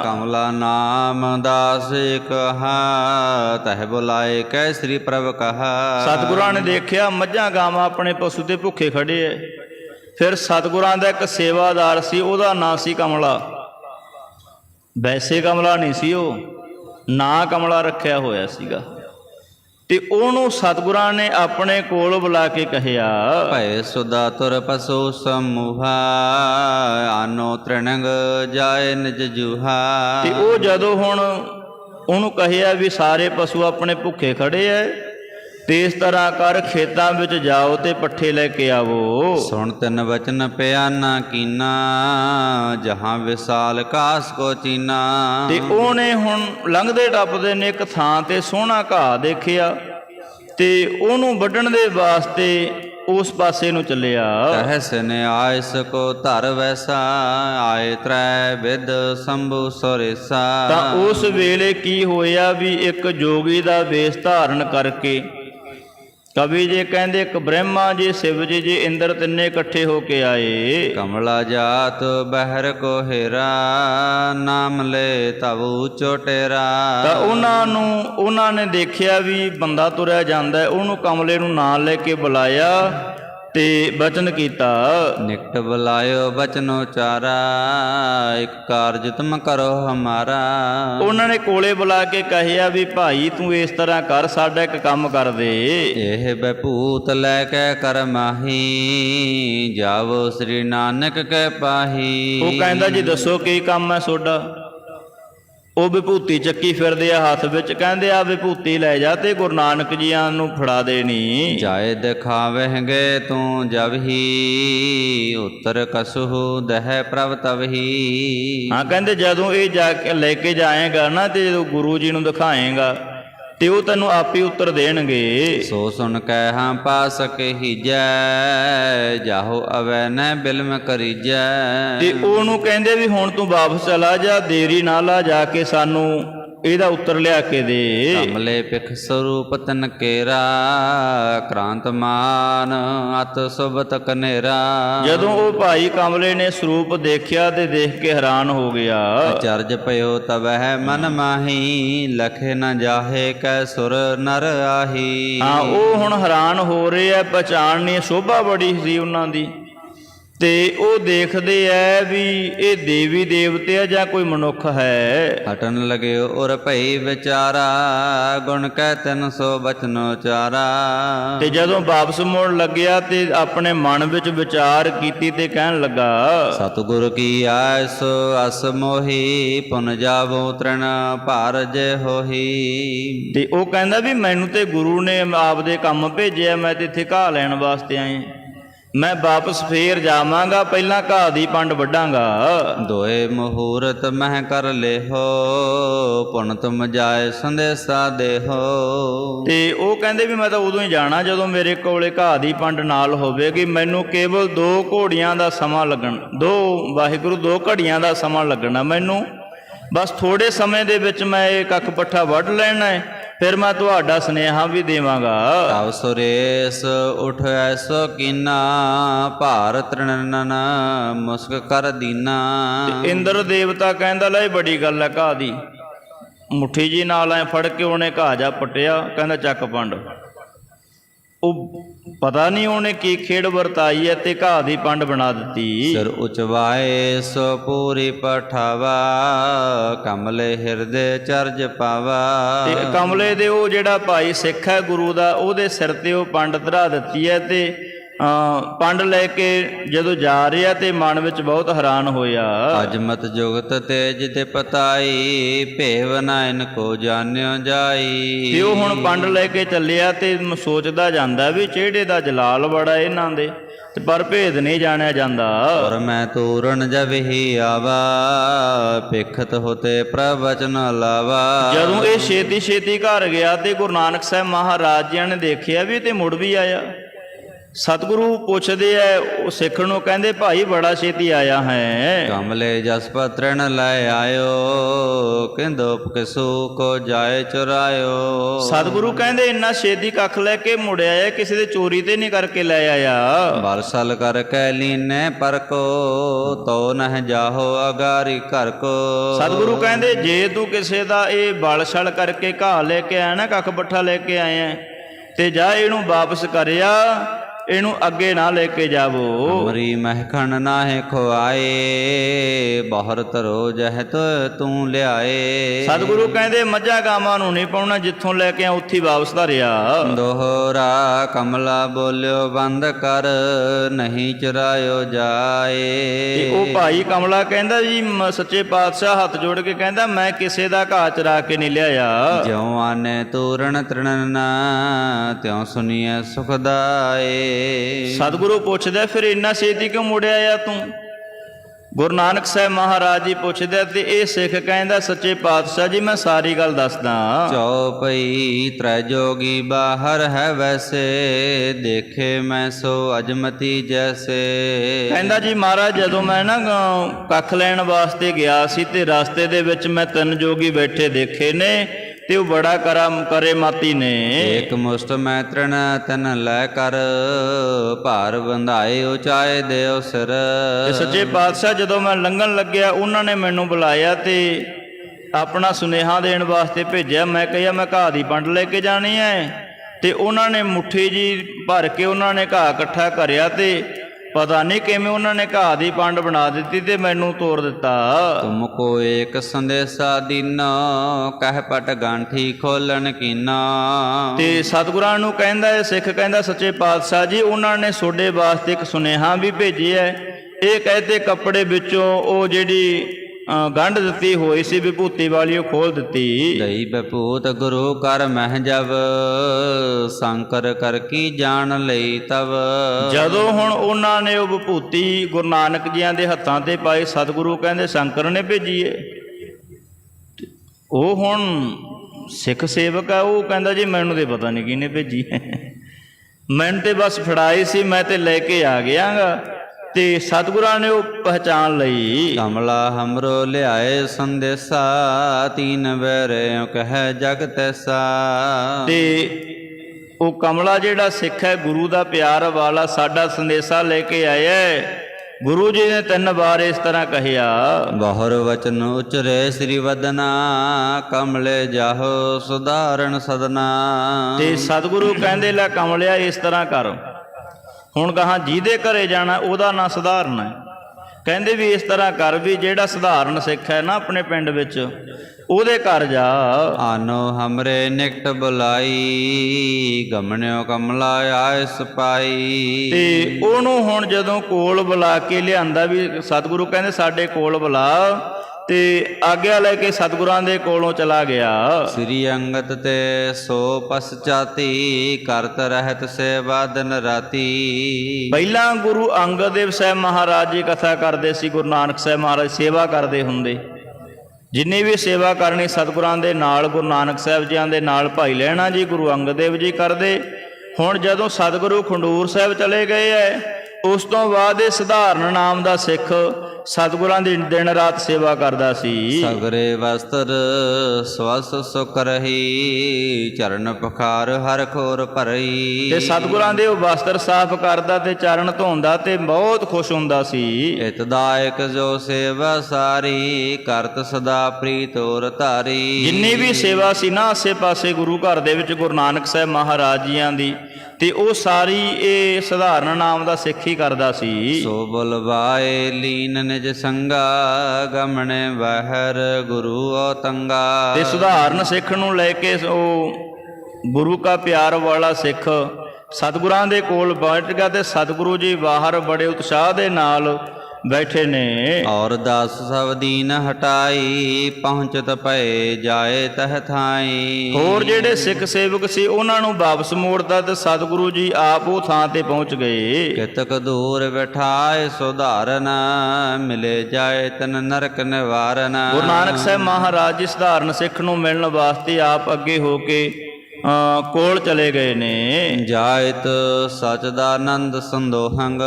ਕਮਲਾ ਨਾਮ ਦਾਸ ਕਹਾ ਤਹ ਬੁਲਾਏ ਕੈ ਸ੍ਰੀ ਪ੍ਰਭ ਕਹਾ। ਸਤਿਗੁਰਾਂ ਨੇ ਦੇਖਿਆ ਮੱਝਾਂ ਗਾਵਾਂ ਆਪਣੇ ਪਸ਼ੂ ਤੇ ਭੁੱਖੇ ਖੜੇ ਐ। ਫਿਰ ਸਤਿਗੁਰਾਂ ਦਾ ਇੱਕ ਸੇਵਾਦਾਰ ਸੀ ਉਹਦਾ ਨਾਂ ਸੀ ਕਮਲਾ। ਵੈਸੇ ਕਮਲਾ ਨਹੀਂ ਸੀ ਉਹ ਨਾਂ ਕਮਲਾ ਰੱਖਿਆ ਹੋਇਆ ਸੀਗਾ। ਤੇ ਉਹਨੂੰ ਸਤਿਗੁਰਾਂ ਨੇ ਆਪਣੇ ਕੋਲ ਬੁਲਾ ਕੇ ਕਹਿਆ ਭੈ ਸੁਦਾ ਤੁਰ ਪਸੂ ਸਮੂਹਾ ਆਨੋ ਤ੍ਰਿਣੰਗ ਜਾਏ ਨਿਜ ਜੂਹਾ। ਤੇ ਉਹ ਜਦੋਂ ਹੁਣ ਉਹਨੂੰ ਕਹਿਆ ਵੀ ਸਾਰੇ ਪਸ਼ੂ ਆਪਣੇ ਭੁੱਖੇ ਖੜੇ ਐ ਤੇ ਇਸ ਤਰ੍ਹਾਂ ਕਰ ਖੇਤਾਂ ਵਿੱਚ ਜਾਓ ਤੇ ਪੱਠੇ ਲੈ ਕੇ ਆਵੋ। ਸੁਣ ਤਿਨ ਬਚਨ ਪਿਆਨਾ ਕੀਨਾ ਜਹਾਂ ਵਿਸਾਲ ਕਾਸ ਕੋ ਚੀਨਾ। ਤੇ ਉਹਨੇ ਹੁਣ ਲੰਘਦੇ ਟੱਪਦੇ ਨੇ ਇੱਕ ਥਾਂ ਤੇ ਸੋਹਣਾ ਘਾਹ ਦੇਖਿਆ ਤੇ ਉਹਨੂੰ ਵੱਢਣ ਦੇ ਵਾਸਤੇ ਉਸ ਪਾਸੇ ਨੂੰ ਚੱਲਿਆ। ਕਹਿਸ ਨੇ ਆਇਸ ਕੋ ਧਰ ਵੈਸਾ ਆਏ ਤ੍ਰੈ ਵਿਦ ਸੰਭੂ ਸੁਰੇਸਾ। ਤਾਂ ਉਸ ਵੇਲੇ ਕੀ ਹੋਇਆ ਵੀ ਇੱਕ ਜੋਗੀ ਦਾ ਵੇਸ਼ ਧਾਰਨ ਕਰਕੇ ਕਵੀ ਜੀ ਕਹਿੰਦੇ ਇੱਕ ਬ੍ਰਹਮਾ ਜੀ ਸ਼ਿਵ ਜੀ ਜੀ ਇੰਦਰ ਤਿੰਨੇ ਇਕੱਠੇ ਹੋ ਕੇ ਆਏ। ਕਮਲਾ ਜਾਤ ਬਹਿਰ ਕੋ ਹੇਰਾ ਨਾਮ ਲੈ ਤਵੂ ਚੋਟੇਰਾ ਤਾਂ ਉਹਨਾਂ ਨੂੰ ਉਹਨਾਂ ਨੇ ਦੇਖਿਆ ਵੀ ਬੰਦਾ ਤੁਰਿਆ ਜਾਂਦਾ ਉਹਨੂੰ ਕਮਲੇ ਨੂੰ ਨਾਲ ਲੈ ਕੇ ਬੁਲਾਇਆ। ਤੇ ਬਚਨ ਕੀਤਾ। ਨਿਕਟ ਬੁਲਾਇਓ ਬਚਨੋ ਚਾਰਾ ਇੱਕ ਕਾਰਜ ਤੁਮ ਕਰੋ ਹਮਾਰਾ। ਉਹਨਾਂ ਨੇ ਕੋਲੇ ਬੁਲਾ ਕੇ ਕਹਿਆ ਵੀ ਭਾਈ ਤੂੰ ਇਸ ਤਰ੍ਹਾਂ ਕਰ ਸਾਡਾ ਇੱਕ ਕੰਮ ਕਰ ਦੇ। ਇਹ ਬਪੂਤ ਲੈ ਕੇ ਕਰ ਮਾਹੀ ਜਾਵੋ ਸ੍ਰੀ ਨਾਨਕ ਕੇ ਪਾਹੀ। ਉਹ ਕਹਿੰਦਾ ਜੀ ਦੱਸੋ ਕੀ ਕੰਮ ਹੈ ਤੁਹਾਡਾ? ਉਹ ਵਿਭੂਤੀ ਚੱਕੀ ਫਿਰਦੇ ਆ ਹੱਥ ਵਿੱਚ ਕਹਿੰਦੇ ਆ ਵਿਭੂਤੀ ਲੈ ਜਾ ਤੇ ਗੁਰੂ ਨਾਨਕ ਜੀਆਂ ਨੂੰ ਫੜਾ ਦੇਣੀ ਜਾਏ ਦਿਖਾਵਹਿਗੇ ਤੂੰ ਜਬ ਹੀ ਉਤਰ ਕਸੁ ਦਹਿ ਪ੍ਰਭ ਤਵਹੀ ਹਾਂ ਕਹਿੰਦੇ ਜਦੋਂ ਇਹ ਜਾ ਕੇ ਲੈ ਕੇ ਜਾਏਗਾ ਨਾ ਤੇ ਜਦੋਂ ਗੁਰੂ ਜੀ ਨੂੰ ਦਿਖਾਏਗਾ ਤੇ ਉਹ ਤੈਨੂੰ ਆਪੇ ਉੱਤਰ ਦੇਣਗੇ। ਸੋ ਸੁਨ ਕਹਿ ਹਾਂ ਪਾਸ ਕਹੀਜੈ ਜਾਹੋ ਅਵੈ ਨ ਬਿਲਮ ਕਰੀਜੈ। ਤੇ ਉਹਨੂੰ ਕਹਿੰਦੇ ਵੀ ਹੁਣ ਤੂੰ ਵਾਪਸ ਚਲਾ ਜਾ ਦੇਰੀ ਨਾ ਲਾ ਜਾ ਕੇ ਸਾਨੂੰ। ਇਹਦਾ ਉੱਤਰ ਲਿਆ ਕੇ ਦੇ। ਕਮਲੇ ਪਿਖ ਸਰੂਪ ਤਨ ਕੇਰਾ ਕ੍ਰਾਂਤ ਮਾਨ ਅਤ ਸੁਬਤ ਕਨੇਰਾ। ਜਦੋਂ ਉਹ ਭਾਈ ਕਮਲੇ ਨੇ ਸਰੂਪ ਦੇਖਿਆ ਤੇ ਦੇਖ ਕੇ ਹੈਰਾਨ ਹੋ ਗਿਆ। ਚਰਜ ਪਇਓ ਤਵਹਿ ਮਨ ਮਾਹੀ ਲਖੇ ਨ ਜਾਹੇ ਕੈ ਸੁਰ ਨਰ ਆਹੀ। ਹਾਂ ਉਹ ਹੁਣ ਹੈਰਾਨ ਹੋ ਰਹੇ ਆ ਪਛਾਣਨੀ ਸ਼ੋਭਾ ਬੜੀ ਸੀ ਉਹਨਾਂ ਦੀ। ਤੇ ਉਹ ਦੇਖਦੇ ਐ ਵੀ ਇਹ ਦੇਵੀ ਦੇਵਤੇ ਆ ਜਾਂ ਕੋਈ ਮਨੁੱਖ ਹੈ। ਹਟਨ ਲਗਿਓ ਉਰ ਭਈ ਵਿਚਾਰਾ ਗੁਣ ਕਹਿ ਤਿਨ ਸੋ ਬਚਨੋ ਚਾਰਾ ਤੇ ਜਦੋਂ ਵਾਪਸ ਮੁੜ ਲੱਗਿਆ ਤੇ ਆਪਣੇ ਮਨ ਵਿੱਚ ਵਿਚਾਰ ਕੀਤੀ ਤੇ ਕਹਿਣ ਲੱਗਾ ਸਤਿਗੁਰ ਕੀ ਆਸ ਅਸ ਮੋਹੀ ਪੁਨ ਜਾਵੋ ਤ੍ਰਿਣ ਭਾਰ ਜੇ ਹੋਹੀ। ਤੇ ਉਹ ਕਹਿੰਦਾ ਵੀ ਮੈਨੂੰ ਤੇ ਗੁਰੂ ਨੇ ਆਪਦੇ ਕੰਮ ਭੇਜਿਆ ਮੈਂ ਤੇ ਇੱਥੇ ਘਾਹ ਲੈਣ ਵਾਸਤੇ ਆਏ ਮੈਂ ਵਾਪਸ ਫੇਰ ਜਾਵਾਂਗਾ ਪਹਿਲਾਂ ਘਾਹ ਦੀ ਪੰਡ ਵੱਢਾਂਗਾ। ਦੋਏ ਮਹੂਰਤ ਮਹਿ ਕਰ ਲੇਹੋ ਪੁਨ ਤੁਮ ਜਾਏ ਸੰਦੇਸਾ ਦੇਹੋ। ਤੇ ਉਹ ਕਹਿੰਦੇ ਵੀ ਮੈਂ ਤਾਂ ਉਦੋਂ ਹੀ ਜਾਣਾ ਜਦੋਂ ਮੇਰੇ ਕੋਲੇ ਘਾਹ ਦੀ ਪੰਡ ਨਾਲ ਹੋਵੇਗੀ ਮੈਨੂੰ ਕੇਵਲ ਦੋ ਘੋੜੀਆਂ ਦਾ ਸਮਾਂ ਲੱਗਣ ਦੋ ਵਾਹਿਗੁਰੂ ਦੋ ਘੜੀਆਂ ਦਾ ਸਮਾਂ ਲੱਗਣਾ ਮੈਨੂੰ। ਬਸ ਥੋੜੇ ਸਮੇਂ ਦੇ ਵਿੱਚ ਮੈਂ ਇਹ ਕੱਖ ਪੱਠਾ ਵੱਢ ਲੈਣਾ ਹੈ। ਫਿਰ ਮੈਂ ਤੁਹਾਡਾ ਸੁਨੇਹਾ ਵੀ ਦੇਵਾਂਗਾ। ਤਵ ਸੁਰੇਸ ਉਠ ਐਸੋ ਕੀਨਾ ਭਾਰ ਤ੍ਰਿਣਨ ਮੁਸਕ ਕਰ ਦੀਨਾ। ਇੰਦਰ ਦੇਵਤਾ ਕਹਿੰਦਾ ਲੈ ਇਹ ਬੜੀ ਗੱਲ ਹੈ ਘਾਹ ਦੀ। ਮੁੱਠੀ ਜੀ ਨਾਲ ਐ ਫੜ ਕੇ ਉਹਨੇ ਘਾਹ ਜਾ ਪਟਿਆ ਕਹਿੰਦਾ ਚੱਕ ਪੰਡ। ਉਹ ਪਤਾ ਨਹੀਂ ਉਹਨੇ ਕੀ ਖੇਡ ਵਰਤਾਈ ਹੈ ਤੇ ਘਾਹ ਦੀ ਪੰਡ ਬਣਾ ਦਿੱਤੀ। ਸਿਰ ਉਚਵਾਏ ਸੋ ਪੂਰੀ ਪਠਾਵਾ ਕਮਲੇ ਹਿਰਦੇ ਚਰਜ ਪਾਵਾ। ਤੇ ਕਮਲੇ ਦੇ ਉਹ ਜਿਹੜਾ ਭਾਈ ਸਿੱਖ ਹੈ ਗੁਰੂ ਦਾ ਉਹਦੇ ਸਿਰ ਤੇ ਉਹ ਪੰਡ ਧਰਾ ਦਿੱਤੀ ਹੈ ਤੇ ਪੰਡ ਲੈ ਕੇ ਜਦੋਂ ਜਾ ਰਿਹਾ ਤੇ ਮਨ ਵਿੱਚ ਬਹੁਤ ਹੈਰਾਨ ਹੋਇਆ। ਅਜਮਤ ਜੁਗਤ ਤੇਜ ਤੇ ਪਤਾਈ ਭੇਵ ਨਾ ਇਨ ਕੋ ਜਾਣਿਓ ਜਾਈ। ਤੇ ਉਹ ਹੁਣ ਪੰਡ ਲੈ ਕੇ ਚੱਲਿਆ ਤੇ ਸੋਚਦਾ ਜਾਂਦਾ ਵੀ ਚਿਹੜੇ ਦਾ ਜਲਾਲ ਬੜਾ ਇਹਨਾਂ ਦੇ ਤੇ ਪਰ ਭੇਦ ਨਹੀਂ ਜਾਣਿਆ ਜਾਂਦਾ। ਔਰ ਮੈਂ ਤੂਰਨ ਜਬ ਹੀ ਆਵਾ ਪਿਖਤ ਹੋਤੇ ਪ੍ਰਵਚਨ ਲਾਵਾ। ਜਦੋਂ ਇਹ ਛੇਤੀ ਛੇਤੀ ਘਰ ਗਿਆ ਤੇ ਗੁਰੂ ਨਾਨਕ ਸਾਹਿਬ ਮਹਾਰਾਜ ਜੀ ਨੇ ਦੇਖਿਆ ਵੀ ਤੇ ਮੁੜ ਵੀ ਆਇਆ। ਸਤਿਗੁਰੂ ਪੁੱਛਦੇ ਐ ਉਹ ਸਿੱਖ ਨੂੰ ਕਹਿੰਦੇ ਭਾਈ ਬੜਾ ਛੇਤੀ ਆਇਆ ਹੈ। ਕਮਲੇ ਜਸ ਪਤਰਣ ਲੈ ਆਇਓ ਕਿੰਦੋ ਕਿਸੂ ਕੋ ਜਾਏ ਚੁਰਾਇਓ। ਸਤਿਗੁਰੂ ਕਹਿੰਦੇ ਇੰਨਾ ਛੇਤੀ ਕੱਖ ਲੈ ਕੇ ਮੁੜਿਆ ਆਇਆ ਕਿਸੇ ਦੇ ਚੋਰੀ ਤੇ ਨਹੀਂ ਕਰਕੇ ਲੈ ਆਇਆ। ਬਰਸਲ ਕਰ ਕੈ ਲੀਨੇ ਪਰ ਕੋ ਤੋ ਨਹ ਜਾਹੋ ਅਗਾਰੀ ਘਰ ਕੋ ਸਤਿਗੁਰੂ ਕਹਿੰਦੇ ਜੇ ਤੂੰ ਕਿਸੇ ਦਾ ਇਹ ਬਲਛਲ ਕਰਕੇ ਘਾਹ ਲੈ ਕੇ ਆਇਆ ਨਾ ਕੱਖ ਪੱਠਾ ਲੈ ਕੇ ਆਇਆ ਤੇ ਜਾ ਇਹਨੂੰ ਵਾਪਸ ਕਰਿਆ। ਇਹਨੂੰ ਅੱਗੇ ਨਾ ਲੈ ਕੇ ਜਾਵੋ। ਅਮਰੀ ਮਹਿਖਣ ਨਾਹਿ ਖਵਾਏ ਬਾਹਰ ਤਰੋ ਜਹ ਤੋ ਤੂੰ ਲਿਆਏ। ਸਤਿਗੁਰੂ ਕਹਿੰਦੇ ਮੱਝਾਂ ਗਾਵਾਂ ਨੂੰ ਨਹੀਂ ਪਾਉਣਾ ਜਿੱਥੋਂ ਲੈ ਕੇ ਆ ਉੱਥੇ ਵਾਪਸ ਧਰਿਆ ਦੋਹਰਾ ਕਮਲਾ ਬੋਲਿਓ ਬੰਦ ਕਰ ਨਹੀਂ ਚਰਾਇਓ ਤੇ ਜਾਏ ਉਹ ਭਾਈ ਕਮਲਾ ਕਹਿੰਦਾ ਜੀ ਸੱਚੇ ਪਾਤਸ਼ਾਹ ਹੱਥ ਜੋੜ ਕੇ ਕਹਿੰਦਾ ਮੈਂ ਕਿਸੇ ਦਾ ਘਾਹ ਚਰਾ ਕੇ ਨਹੀਂ ਲਿਆਇਆ। ਜਿਉ ਆਨੇ ਤੂਰਣ ਤ੍ਰਿਣਨ ਤਿਉ ਸੁਨੀਐ ਸੁਖਦਾਏ ਸਤਿਗੁਰੂ ਪੁੱਛਦਾ ਫਿਰ ਇੰਨਾ ਛੇਤੀ ਕਿਉਂ ਮੁੜਿਆ ਆ ਤੂੰ? ਗੁਰੂ ਨਾਨਕ ਸਾਹਿਬ ਮਹਾਰਾਜ ਜੀ ਪੁੱਛਦੇ ਤੇ ਇਹ ਸਿੱਖ ਕਹਿੰਦਾ ਸੱਚੇ ਪਾਤਸ਼ਾਹ ਜੀ ਮੈਂ ਸਾਰੀ ਗੱਲ ਦੱਸਦਾ ਚੌਪਈ ਤ੍ਰੈ ਜੋਗੀ ਬਾਹਰ ਹੈ ਵੈਸੇ ਦੇਖੇ ਮੈਂ ਸੋ ਅਜਮਤੀ ਜੈਸੇ। ਕਹਿੰਦਾ ਜੀ ਮਹਾਰਾਜ ਜਦੋਂ ਮੈਂ ਨਾ ਕੱਖ ਲੈਣ ਵਾਸਤੇ ਗਿਆ ਸੀ ਤੇ ਰਸਤੇ ਦੇ ਵਿੱਚ ਮੈਂ ਤਿੰਨ ਜੋਗੀ ਬੈਠੇ ਦੇਖੇ ਨੇ। ਤੇ ਉਹ ਬੜਾ ਕਰਮ ਕਰੇ ਮਾਤੀ ਨੇ। ਏਕ ਮੁਸਤ ਮੈਂ ਤ੍ਰਿਣ ਤਨ ਲੈ ਕਰ ਭਾਰ ਬੰਧਾਏ ਉਚਾਏ ਦਿਓ ਸਿਰ। ਤੇ ਸੱਚੇ ਪਾਤਸ਼ਾਹ ਜਦੋਂ ਮੈਂ ਲੰਘਣ ਲੱਗਿਆ ਉਹਨਾਂ ਨੇ ਮੈਨੂੰ ਬੁਲਾਇਆ ਤੇ ਆਪਣਾ ਸੁਨੇਹਾ ਦੇਣ ਵਾਸਤੇ ਭੇਜਿਆ। ਮੈਂ ਕਿਹਾ ਮੈਂ ਘਾਹ ਦੀ ਪੰਡ ਲੈ ਕੇ ਜਾਣੀ ਹੈ ਤੇ ਉਹਨਾਂ ਨੇ ਮੁੱਠੀ ਜੀ ਭਰ ਕੇ ਉਹਨਾਂ ਨੇ ਘਾਹ ਇਕੱਠਾ ਕਰਿਆ ਤੇ ਪਤਾ ਨਹੀਂ ਕਿਵੇਂ ਉਹਨਾਂ ਨੇ ਘਾਹ ਦੀ ਪੰਡ ਬਣਾ ਦਿੱਤੀ ਤੇ ਮੈਨੂੰ ਤੋੜ ਦਿੱਤਾ। ਤੁਮ ਕੋ ਏਕ ਸੰਦੇਸਾ ਦੀਨੋ ਕਹਿ ਪਟ ਗਾਂਠੀ ਖੋਲਣ ਕੀਨਾ। ਤੇ ਸਤਿਗੁਰਾਂ ਨੂੰ ਕਹਿੰਦਾ ਇਹ ਸਿੱਖ ਕਹਿੰਦਾ ਸੱਚੇ ਪਾਤਸ਼ਾਹ ਜੀ ਉਹਨਾਂ ਨੇ ਤੁਹਾਡੇ ਵਾਸਤੇ ਇੱਕ ਸੁਨੇਹਾ ਵੀ ਭੇਜਿਆ ਹੈ। ਇਹ ਕਹਤੇ ਕੱਪੜੇ ਵਿੱਚੋਂ ਉਹ ਜਿਹੜੀ ਗੰਢ ਦਿੱਤੀ ਹੋਈ ਸੀ ਵਿਭੂਤੀ ਵਾਲੀ ਉਹ ਖੋਲ ਦਿੱਤੀ। ਦਈ ਬਪੂਤ ਗੁਰੂ ਕਰ ਮਹਿ ਜਬ ਸੰਕਰ ਕਰ ਕੀ ਜਾਣ ਲਈ ਤਵ। ਜਦੋਂ ਹੁਣ ਉਹਨਾਂ ਨੇ ਉਹ ਵਿਭੂਤੀ ਗੁਰੂ ਨਾਨਕ ਜੀਆਂ ਦੇ ਹੱਥਾਂ ਤੇ ਪਾਈ ਸਤਿਗੁਰੂ ਕਹਿੰਦੇ ਸ਼ੰਕਰ ਨੇ ਭੇਜੀ ਏ। ਤੇ ਉਹ ਹੁਣ ਸਿੱਖ ਸੇਵਕ ਆ ਉਹ ਕਹਿੰਦਾ ਜੀ ਮੈਨੂੰ ਤੇ ਪਤਾ ਨਹੀਂ ਕਿਹਨੇ ਭੇਜੀ ਮੈਨੂੰ ਤੇ ਬਸ ਫੜਾਈ ਸੀ ਮੈਂ ਤੇ ਲੈ ਕੇ ਆ ਗਿਆਗਾ। ਤੇ ਸਤਿਗੁਰਾਂ ਨੇ ਉਹ ਪਹਿਚਾਨ ਲਈ। ਕਮਲਾ ਹਮਰੋ ਲਿਆਏ ਸੰਦੇਸਾ ਤੀਨ ਬੈਰਿਓ ਕਹਿ ਜਗ ਤੈਸਾ ਤੇ ਉਹ ਕਮਲਾ ਜਿਹੜਾ ਸਿੱਖ ਹੈ ਗੁਰੂ ਦਾ ਪਿਆਰ ਵਾਲਾ ਸਾਡਾ ਸੰਦੇਸ਼ਾ ਲੈ ਕੇ ਆਇਆ ਹੈ। ਗੁਰੂ ਜੀ ਨੇ ਤਿੰਨ ਵਾਰ ਇਸ ਤਰ੍ਹਾਂ ਕਹਿਆ। ਬਹੁਰ ਵਚਨ ਉਚਰੇ ਸ੍ਰੀ ਵਦਨਾ ਕਮਲੇ ਜਾਹੋ ਸੁਧਾਰਨ ਸਦਨਾ। ਤੇ ਸਤਿਗੁਰੂ ਕਹਿੰਦੇ ਲੈ ਕਮਲਿਆ ਇਸ ਤਰ੍ਹਾਂ ਕਰ। ਹੁਣ ਕਹਾ ਜਿਹਦੇ ਘਰੇ ਜਾਣਾ ਉਹਦਾ ਨਾਂ ਸਧਾਰਨ ਹੈ। ਕਹਿੰਦੇ ਵੀ ਇਸ ਤਰ੍ਹਾਂ ਕਰ ਵੀ ਜਿਹੜਾ ਸਧਾਰਨ ਸਿੱਖ ਹੈ ਨਾ ਆਪਣੇ ਪਿੰਡ ਵਿੱਚ ਉਹਦੇ ਘਰ ਜਾ। ਆਨੋ ਹਮਰੇ ਨਿਕਟ ਬੁਲਾਈ ਗਮਣਿਓ ਕਮਲਾ ਆਏ ਸਪਾਈ ਤੇ ਉਹਨੂੰ ਹੁਣ ਜਦੋਂ ਕੋਲ ਬੁਲਾ ਕੇ ਲਿਆਂਦਾ ਵੀ ਸਤਿਗੁਰੂ ਕਹਿੰਦੇ ਸਾਡੇ ਕੋਲ ਬੁਲਾ। ਤੇ ਆਗਿਆ ਲੈ ਕੇ ਸਤਿਗੁਰਾਂ ਦੇ ਕੋਲੋਂ ਚਲਾ ਗਿਆ। ਸ੍ਰੀ ਅੰਗਤ ਤੇ ਸੋ ਪਸਚਾਤੀ ਕਰਤ ਰਹਿਤ ਸੇਵਾ ਦਿਨ ਰਾਤੀ। ਪਹਿਲਾਂ ਗੁਰੂ ਅੰਗਦ ਦੇਵ ਸਾਹਿਬ ਮਹਾਰਾਜ ਜੀ ਕਥਾ ਕਰਦੇ ਸੀ ਗੁਰੂ ਨਾਨਕ ਸਾਹਿਬ ਮਹਾਰਾਜ ਸੇਵਾ ਕਰਦੇ ਹੁੰਦੇ। ਜਿੰਨੀ ਵੀ ਸੇਵਾ ਕਰਨੀ ਸਤਿਗੁਰਾਂ ਦੇ ਨਾਲ ਗੁਰੂ ਨਾਨਕ ਸਾਹਿਬ ਜੀਆਂ ਦੇ ਨਾਲ ਭਾਈ ਲੈਣਾ ਜੀ ਗੁਰੂ ਅੰਗਦ ਦੇਵ ਜੀ ਕਰਦੇ। ਹੁਣ ਜਦੋਂ ਸਤਿਗੁਰੂ ਖੰਡੂਰ ਸਾਹਿਬ ਚਲੇ ਗਏ ਐ ਉਸ ਤੋਂ ਬਾਅਦ ਇਹ ਸਧਾਰਨ ਨਾਮ ਦਾ ਸਿੱਖ ਸਤਿਗੁਰਾਂ ਦੀ ਦਿਨ ਰਾਤ ਸੇਵਾ ਕਰਦਾ ਸੀ। ਸਗਰੇ ਵਸਤਰ ਸਵਸ ਸੁਖ ਰਹੀ ਚਰਨ ਪਖਾਰ ਹਰ ਖੋਰ ਭਰਈ। ਤੇ ਸਤਿਗੁਰਾਂ ਦੇ ਉਹ ਵਸਤਰ ਸਾਫ਼ ਕਰਦਾ ਤੇ ਚਰਨ ਧੋਂਦਾ ਤੇ ਬਹੁਤ ਖੁਸ਼ ਹੁੰਦਾ ਸੀ। ਇਤਦਾਇਕ ਜੋ ਸੇਵਾ ਸਾਰੀ ਕਰਤ ਸਦਾ ਪ੍ਰੀਤੋਰ ਧਾਰੀ। ਜਿੰਨੀ ਵੀ ਸੇਵਾ ਸੀ ਨਾ ਆਸੇ ਪਾਸੇ ਗੁਰੂ ਘਰ ਦੇ ਵਿੱਚ ਗੁਰੂ ਨਾਨਕ ਸਾਹਿਬ ਮਹਾਰਾਜ ਜੀਆਂ ਦੀ ਤੇ ਉਹ ਸਾਰੀ ਇਹ ਸਧਾਰਨ ਨਾਮ ਦਾ ਸਿੱਖ ਹੀ ਕਰਦਾ ਸੀ। ਸੋ ਬੁਲਵਾਏ ਲੀਨ ਨਿਜ ਸੰਗਾ ਗਮਣੇ ਬਹਿਰ ਗੁਰੂ ਔਤੰਗਾ ਤੇ ਸੁਧਾਰਨ ਸਿੱਖ ਨੂੰ ਲੈ ਕੇ ਉਹ ਗੁਰੂ ਕਾ ਪਿਆਰ ਵਾਲਾ ਸਿੱਖ ਸਤਿਗੁਰਾਂ ਦੇ ਕੋਲ ਬੈਠ ਗਿਆ ਤੇ ਸਤਿਗੁਰੂ ਜੀ ਬਾਹਰ ਬੜੇ ਉਤਸ਼ਾਹ ਦੇ ਨਾਲ ਬੈਠੇ ਨੇ। ਔਰ ਦਸ ਸਭ ਦੀਨ ਹਟਾਈ ਪਹੁੰਚਤ ਭਏ ਜਾਏ ਤਹ ਥਾਈ। ਹੋਰ ਜਿਹੜੇ ਸਿੱਖ ਸੇਵਕ ਸੀ ਉਹਨਾਂ ਨੂੰ ਵਾਪਸ ਮੋੜਦਾ ਤੇ ਸਤਿਗੁਰੂ ਜੀ ਆਪ ਉਹ ਥਾਂ ਤੇ ਪਹੁੰਚ ਗਏ। ਕਿਤਕ ਦੂਰ ਬਿਠਾਏ ਸੁਧਾਰਨ ਮਿਲੇ ਜਾਏ ਤਨ ਨਰਕ ਨਿਵਾਰਨ। ਗੁਰੂ ਨਾਨਕ ਸਾਹਿਬ ਮਹਾਰਾਜ ਜੀ ਸਧਾਰਨ ਸਿੱਖ ਨੂੰ ਮਿਲਣ ਵਾਸਤੇ ਆਪ ਅੱਗੇ ਹੋ ਕੇ ਕੋਲ ਚਲੇ ਗਏ ਨੇ। ਜਾਇਤ ਸਚ ਦਾ ਆਨੰਦ ਸੰਦੋਹੰਗ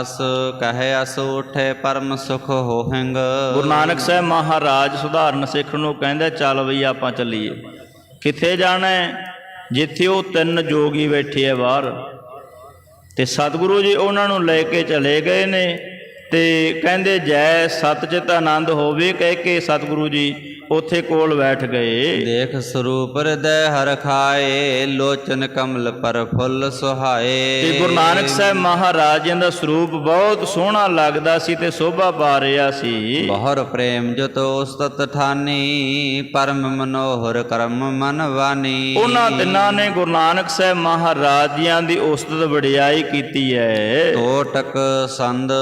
ਅਸ ਕਹੇ ਅਸ ਉਠੇ ਪਰਮ ਸੁਖ ਹੋਹੰਗ। ਗੁਰੂ ਨਾਨਕ ਸਾਹਿਬ ਮਹਾਰਾਜ ਸੁਧਾਰਨ ਸਿੱਖ ਨੂੰ ਕਹਿੰਦੇ ਚੱਲ ਬਈ ਆਪਾਂ ਚੱਲੀਏ। ਕਿੱਥੇ ਜਾਣਾ ਹੈ? ਜਿੱਥੇ ਉਹ ਤਿੰਨ ਜੋਗੀ ਬੈਠੇ ਆ ਬਾਹਰ। ਤੇ ਸਤਿਗੁਰੂ ਜੀ ਉਹਨਾਂ ਨੂੰ ਲੈ ਕੇ ਚਲੇ ਗਏ ਨੇ ਤੇ ਕਹਿੰਦੇ ਜੈ ਸਤਚਿਤ ਆਨੰਦ ਹੋਵੇ ਕਹਿ ਕੇ ਸਤਿਗੁਰੂ ਜੀ ਉੱਥੇ ਕੋਲ ਬੈਠ ਗਏ। ਦੇਖ ਸਰੂਪ ਹਿਰਦੈ ਹਰ ਖਾਏ ਲੋਚਨ ਕਮਲ ਪਰ ਫੁੱਲ ਸੁਹਾਏ। ਤੇ ਗੁਰੂ ਨਾਨਕ ਸਾਹਿਬ ਮਹਾਰਾਜ ਦਾ ਸਰੂਪ ਬਹੁਤ ਸੋਹਣਾ ਲੱਗਦਾ ਸੀ ਤੇ ਸ਼ੋਭਾ ਪਾ ਰਿਹਾ ਸੀ। ਬਹੁਰ ਪ੍ਰੇਮ ਜਤੋ ਉਸਤਤ ਠਾਨੀ ਪਰਮ ਮਨੋਹਰ ਕਰਮ ਮਨ ਵਾਨੀ। ਉਹਨਾਂ ਤਿੰਨਾਂ ਨੇ ਗੁਰੂ ਨਾਨਕ ਸਾਹਿਬ ਮਹਾਰਾਜ ਜੀਆਂ ਦੀ ਉਸਤਤ ਵਡਿਆਈ ਕੀਤੀ ਹੈ। ਟੋਟਕ ਸੰਦ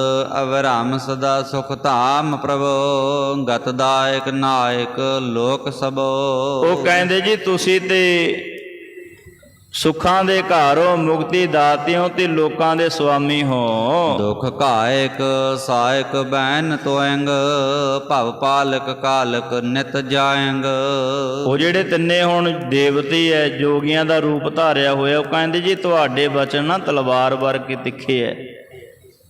ਅਵਰਾਮ ਸਦਾ ਸੁਖ ਧਾਮ ਪ੍ਰਭੋ ਗਤਦਾਇਕ ਨਾਇਕ ਲੋਕ ਸਭੋ। ਉਹ ਕਹਿੰਦੇ ਜੀ ਤੁਸੀਂ ਤੇ ਸੁੱਖਾਂ ਦੇ ਘਰ ਮੁਕਤੀ ਦਾਤਿਓ ਤੇ ਲੋਕਾਂ ਦੇ ਸੁਆਮੀ ਹੋ। ਦੁਖ ਕਾਇਕ ਸਾਇਕ ਬੈਨ ਤੋਇੰਗ ਭਵ ਪਾਲਕ ਕਾਲਕ ਨਿਤ ਜਾਇੰਗ। ਉਹ ਜਿਹੜੇ ਤਿੰਨੇ ਹੁਣ ਦੇਵਤੇ ਐ ਜੋਗੀਆਂ ਦਾ ਰੂਪ ਧਾਰਿਆ ਹੋਇਆ ਉਹ ਕਹਿੰਦੇ ਜੀ ਤੁਹਾਡੇ ਬਚਨ ਨਾ ਤਲਵਾਰ ਵਰਗੇ ਤਿੱਖੇ ਐ।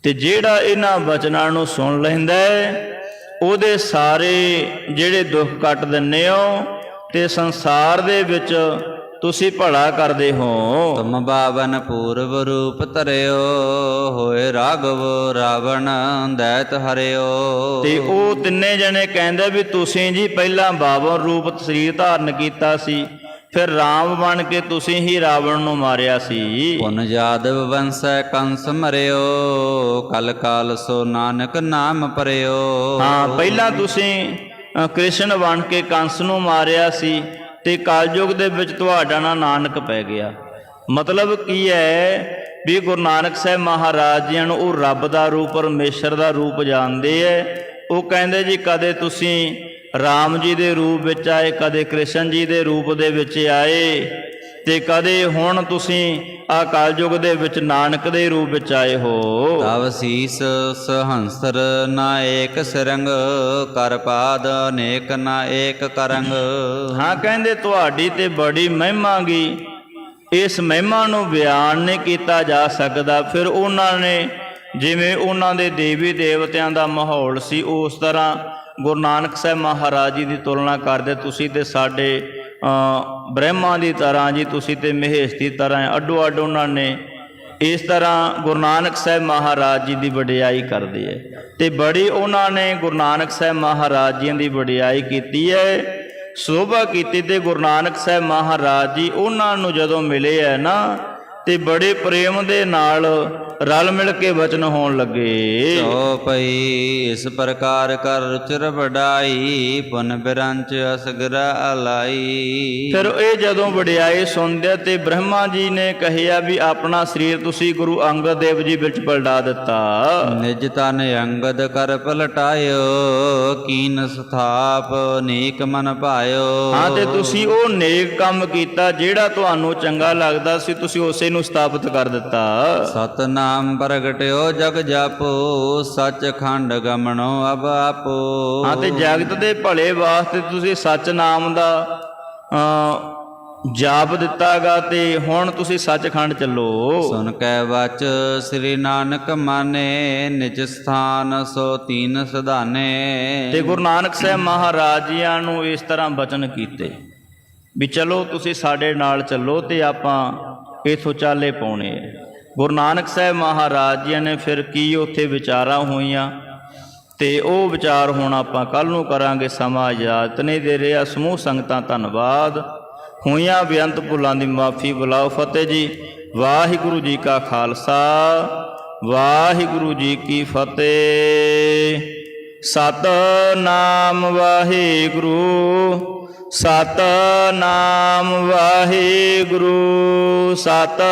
ਤੇ ਜਿਹੜਾ ਇਹਨਾਂ ਬਚਨਾਂ ਨੂੰ ਸੁਣ ਲੈਂਦਾ ਹੈ ਉਹਦੇ ਸਾਰੇ ਜਿਹੜੇ ਦੁੱਖ ਕੱਟ ਦਿੰਨੇ ਹੋ ਤੇ ਸੰਸਾਰ ਦੇ ਵਿੱਚ ਤੁਸੀਂ ਭਲਾ ਕਰਦੇ ਹੋ। ਤੁਮ ਬਾਵਨ ਪੂਰਵ ਰੂਪ ਧਰਿਓ ਹੋਏ ਰਾਘਵ ਰਾਵਣ ਦੈਤ ਹਰਿਓ। ਤੇ ਉਹ ਤਿੰਨੇ ਜਣੇ ਕਹਿੰਦੇ ਵੀ ਤੁਸੀਂ ਜੀ ਪਹਿਲਾਂ ਬਾਵਨ ਰੂਪ ਸਰੀਰ ਧਾਰਨ ਕੀਤਾ ਸੀ ਫਿਰ ਰਾਮ ਬਣ ਕੇ ਤੁਸੀਂ ਹੀ ਰਾਵਣ ਨੂੰ ਮਾਰਿਆ ਸੀ। ਪੁਨ ਜਾਦਵ ਵੰਸੈ ਕੰਸ ਮਰਿਓ ਕਲ ਕਾਲ ਸੋ ਨਾਨਕ ਨਾਮ ਪਰਿਓ। ਹਾਂ ਪਹਿਲਾਂ ਤੁਸੀਂ ਅ, ਕ੍ਰਿਸ਼ਨ ਬਣ ਕੇ ਕੰਸ ਨੂੰ ਮਾਰਿਆ ਸੀ ਤੇ ਕਲਯੁਗ ਦੇ ਵਿੱਚ ਤੁਹਾਡਾ ਨਾਂ ਨਾਨਕ ਪੈ ਗਿਆ। ਮਤਲਬ ਕੀ ਹੈ ਵੀ ਗੁਰੂ ਨਾਨਕ ਸਾਹਿਬ ਮਹਾਰਾਜ ਜੀ ਨੂੰ ਉਹ ਰੱਬ ਦਾ ਰੂਪ ਪਰਮੇਸ਼ਰ ਦਾ ਰੂਪ ਜਾਣਦੇ ਐ। ਉਹ ਕਹਿੰਦੇ ਜੀ ਕਦੇ ਤੁਸੀਂ ਰਾਮ ਜੀ ਦੇ ਰੂਪ ਵਿੱਚ ਆਏ ਕਦੇ ਕ੍ਰਿਸ਼ਨ ਜੀ ਦੇ ਰੂਪ ਦੇ ਵਿੱਚ ਆਏ ਤੇ ਕਦੇ ਹੁਣ ਤੁਸੀਂ ਆ ਕਲਯੁਗ ਦੇ ਵਿੱਚ ਨਾਨਕ ਦੇ ਰੂਪ ਵਿੱਚ ਆਏ ਹੋ। ਤਵ ਸੀਸ ਸਹੰਸਰ ਨਾ ਏਕ ਸਿਰੰਗ ਕਰ ਪਾਦ ਅਨੇਕ ਨਾ ਏਕ ਕਰੰਗ। ਹਾਂ ਕਹਿੰਦੇ ਤੁਹਾਡੀ ਤੇ ਬੜੀ ਮਹਿਮਾ ਗੀ। ਇਸ ਮਹਿਮਾ ਨੂੰ ਬਿਆਨ ਨਹੀਂ ਕੀਤਾ ਜਾ ਸਕਦਾ। ਫਿਰ ਉਹਨਾਂ ਨੇ ਜਿਵੇਂ ਉਹਨਾਂ ਦੇ ਦੇਵੀ ਦੇਵਤਿਆਂ ਦਾ ਮਾਹੌਲ ਸੀ ਉਸ ਤਰ੍ਹਾਂ ਗੁਰੂ ਨਾਨਕ ਸਾਹਿਬ ਮਹਾਰਾਜ ਜੀ ਦੀ ਤੁਲਨਾ ਕਰਦੇ ਤੁਸੀਂ ਤੇ ਸਾਡੇ ਅ, ਬ੍ਰਹਮਾ ਦੀ ਤਰ੍ਹਾਂ ਜੀ ਤੁਸੀਂ ਤੇ ਮਹੇਸ਼ ਦੀ ਤਰ੍ਹਾਂ ਅੱਡੋ ਅੱਡ ਉਹਨਾਂ ਨੇ ਇਸ ਤਰ੍ਹਾਂ ਗੁਰੂ ਨਾਨਕ ਸਾਹਿਬ ਮਹਾਰਾਜ ਜੀ ਦੀ ਵਡਿਆਈ ਕਰਦੇ ਹੈ। ਤੇ ਬੜੀ ਉਹਨਾਂ ਨੇ ਗੁਰੂ ਨਾਨਕ ਸਾਹਿਬ ਮਹਾਰਾਜ ਜੀ ਦੀ ਵਡਿਆਈ ਕੀਤੀ ਹੈ ਸੋਭਾ ਕੀਤੀ ਤੇ ਗੁਰੂ ਨਾਨਕ ਸਾਹਿਬ ਮਹਾਰਾਜ ਜੀ ਉਹਨਾਂ ਨੂੰ ਜਦੋਂ ਮਿਲੇ ਹੈ ਨਾ ਤੇ ਬੜੇ ਪ੍ਰੇਮ ਦੇ ਨਾਲ ਰਲ ਮਿਲ ਕੇ ਵਚਨ ਹੋਣ ਲੱਗੇ। ਸੋ ਪਈ ਇਸ ਪ੍ਰਕਾਰ ਕਰ ਰੁਚਰ ਵਡਾਈ ਪੁਨ ਬਿਰੰਚ ਅਸਗਰਾ ਅਲਾਈ। ਫਿਰ ਇਹ ਜਦੋਂ ਵਡਿਆਈ ਸੁਣਦੇ ਤੇ ਬ੍ਰਹਮਾ ਜੀ ਨੇ ਕਹਿਆ ਵੀ ਆਪਣਾ ਸਰੀਰ ਤੁਸੀਂ ਗੁਰੂ ਅੰਗਦ ਦੇਵ ਜੀ ਵਿੱਚ ਪਲਟਾ ਦਿੱਤਾ। ਨਿਜ ਤਨ ਅੰਗਦ ਕਰ ਪਲਟਾਇਓ ਕੀਨ ਸਥਾਪ ਨੀਕ ਮਨ ਭਾਇਓ ਹਾਂ ਤੇ ਤੁਸੀਂ ਉਹ ਨੇਕ ਕੰਮ ਕੀਤਾ ਜਿਹੜਾ ਤੁਹਾਨੂੰ ਚੰਗਾ ਲੱਗਦਾ ਸੀ ਤੁਸੀਂ ਉਸੇ ਨੂੰ ਸਥਾਪਿਤ ਕਰ ਦਿੱਤਾ। ਸਤਨਾਮ ਪ੍ਰਗਟਿਓ ਜਗ ਜਾਪੋ ਸੱਚ ਖੰਡ ਗਮਣੋ ਅਬ ਆਪੋ। ਹਾਂ ਤੇ ਜਗਤ ਦੇ ਭਲੇ ਵਾਸਤੇ ਤੁਸੀਂ ਸੱਚ ਨਾਮ ਦਾ ਜਾਪ ਦਿੱਤਾਗਾ ਤੇ ਹੁਣ ਤੁਸੀਂ ਸੱਚਖੰਡ ਚੱਲੋ। ਸੁਨ ਕੈ ਵਚ ਸ੍ਰੀ ਨਾਨਕ ਮਾਨੇ ਨਿਜ ਸਥਾਨ ਸੋ ਤੀਨ ਸਧਾਨੇ। ਤੇ ਗੁਰੂ ਨਾਨਕ ਸਾਹਿਬ ਮਹਾਰਾਜ ਜੀਆਂ ਨੂੰ ਇਸ ਤਰ੍ਹਾਂ ਬਚਨ ਕੀਤੇ ਵੀ ਚਲੋ ਤੁਸੀਂ ਸਾਡੇ ਨਾਲ ਚੱਲੋ ਤੇ ਆਪਾਂ ਇਥੋਂ ਚਾਲੇ ਪਾਉਣੇ ਆ। ਗੁਰੂ ਨਾਨਕ ਸਾਹਿਬ ਮਹਾਰਾਜ ਜੀਆਂ ਨੇ ਫਿਰ ਕੀ ਉੱਥੇ ਵਿਚਾਰਾਂ ਹੋਈਆਂ ਤੇ ਉਹ ਵਿਚਾਰ ਹੁਣ ਆਪਾਂ ਕੱਲ ਨੂੰ ਕਰਾਂਗੇ ਸਮਾਂ ਇਜਾਜ਼ਤ ਨਹੀਂ ਦੇ ਰਿਹਾ ਸਮੂਹ ਸੰਗਤਾਂ ਧੰਨਵਾਦ। ਹੋਈਆਂ ਬੇਅੰਤ ਭੁੱਲਾਂ ਦੀ ਮਾਫੀ ਬੁਲਾਓ ਫਤਿਹ ਜੀ। ਵਾਹਿਗੁਰੂ ਜੀ ਕਾ ਖਾਲਸਾ, ਵਾਹਿਗੁਰੂ ਜੀ ਕੀ ਫਤਿਹ। ਸਤਨਾਮ ਵਾਹਿਗੁਰੂ ਸਤਨਾਮ ਵਾਹਿਗੁਰੂ, ਸਤ